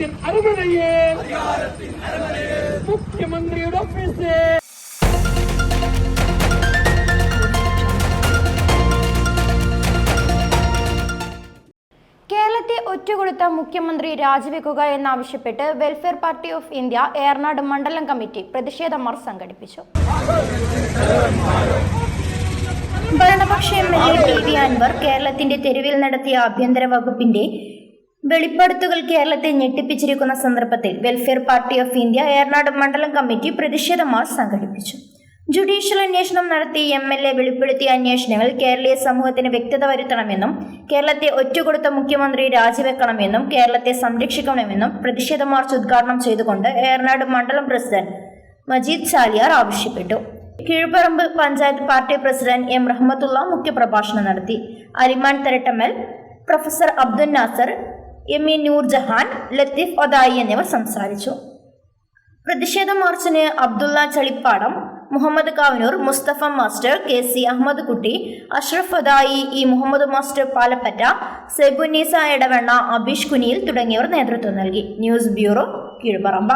അധികാരത്തിൻ അരമനയെ. മുഖ്യമന്ത്രിയുടെ ഓഫീസ്. കേരളത്തെ ഒറ്റുകൊടുത്ത മുഖ്യമന്ത്രി രാജിവെക്കുക എന്നാവശ്യപ്പെട്ട് welfare party of India Ernad മണ്ഡലം കമ്മിറ്റി പ്രതിഷേധ മാർച്ച് സംഘടിപ്പിച്ചു. ഭരണപക്ഷ M L A T V Anvar കേരളത്തിന്റെ തെരുവിൽ നടത്തിയ ആഭ്യന്തര വകുപ്പിന്റെ വെളിപ്പെടുത്തുകൾ കേരളത്തെ ഞെട്ടിപ്പിച്ചിരിക്കുന്ന സന്ദർഭത്തിൽ welfare party of India Ernad മണ്ഡലം കമ്മിറ്റി പ്രതിഷേധ മാർച്ച് സംഘടിപ്പിച്ചു. ജുഡീഷ്യൽ അന്വേഷണം നടത്തി എം എൽ എ വെളിപ്പെടുത്തിയ അന്വേഷണങ്ങൾ കേരളീയ സമൂഹത്തിന് വ്യക്തത വരുത്തണമെന്നും കേരളത്തെ ഒറ്റുകൊടുത്ത മുഖ്യമന്ത്രി രാജിവെക്കണമെന്നും കേരളത്തെ സംരക്ഷിക്കണമെന്നും പ്രതിഷേധ മാർച്ച് ഉദ്ഘാടനം ചെയ്തുകൊണ്ട് ഏർനാട് മണ്ഡലം പ്രസിഡന്റ് മജീദ് ചാലിയാർ ആവശ്യപ്പെട്ടു. Keezhparamba panchayat party president M Rahmathulla മുഖ്യപ്രഭാഷണം നടത്തി. Ariman Therattammal professor Abdul Nasar M E Noorjahan Latheef Odayi എന്നിവർ സംസാരിച്ചു. പ്രതിഷേധ മാർച്ചിന് Abdulla Chalippadam Muhammad Kavanoor Musthafa master K C Ahammad Kutty Ashraf Adayi E Muhammad master Palappatta Sebunisa Edavanna Abeesh Kuniyil തുടങ്ങിയവർ നേതൃത്വം നൽകി. News bureau Keezhparamba.